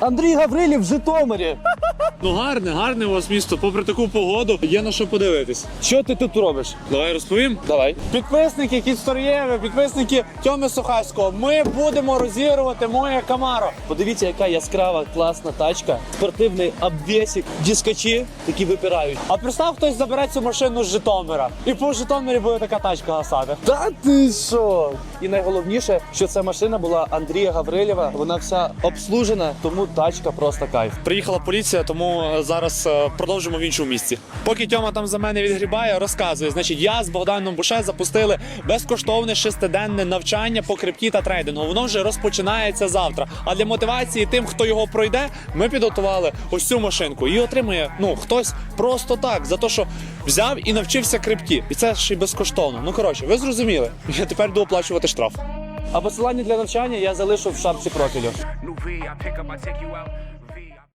Андрій Гаврилів в Житомирі. Ну гарне, гарне у вас місто. Попри таку погоду, є на що подивитись. Що ти тут робиш? Давай розповім. Давай. Підписники Кіцторєви, підписники Тьоми Сухаського. Ми будемо розігрувати моє Камаро. Подивіться, яка яскрава, класна тачка. Спортивний обвесик, дискачі, які випирають. А представ, хтось забере цю машину з Житомира. І по Житомирі буде така тачка гасати. Та ти що? І найголовніше, що ця машина була Андрія Гаврилєва. Вона вся обслужена, тому тачка просто кайф. Приїхала поліція, тому е, зараз е, продовжимо в іншому місці. Поки Тьома там за мене відгрібає, розказує. Значить, я з Богданом Буше запустили безкоштовне шестиденне навчання по крипті та трейдингу. Воно вже розпочинається завтра. А для мотивації тим, хто його пройде, ми підготували ось цю машинку. І отримує ну хтось просто так за те, що взяв і навчився крипті. І це ще й безкоштовно. Ну коротше, ви зрозуміли. Я тепер буду оплачувати штраф. А посилання для навчання я залишу в шапці профілю.